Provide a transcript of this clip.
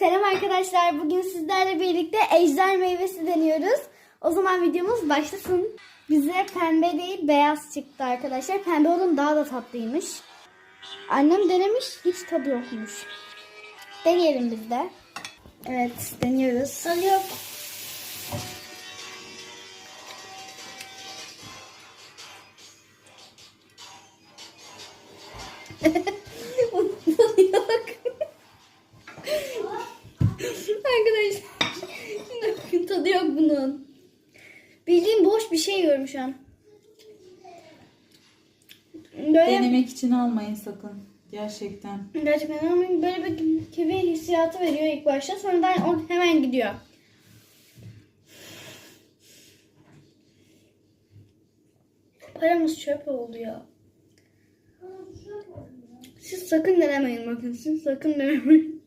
Selam arkadaşlar. Bugün sizlerle birlikte ejder meyvesi deniyoruz. O zaman videomuz başlasın. Bize pembe değil beyaz çıktı arkadaşlar. Pembe olan daha da tatlıymış. Annem denemiş hiç tadı yokmuş. Deneyelim biz de. Evet deniyoruz. Tadı yok. tadı yok. Arkadaşlar tadı yok bunun. Bildiğin boş bir şey yiyorum şu an. Böyle, Denemek için almayın sakın. Gerçekten. gerçekten ama böyle bir kivi hissiyatı veriyor ilk başta. Sonradan o hemen gidiyor. Paramız çöp oldu ya. Siz sakın denemeyin bakın. Siz sakın denemeyin.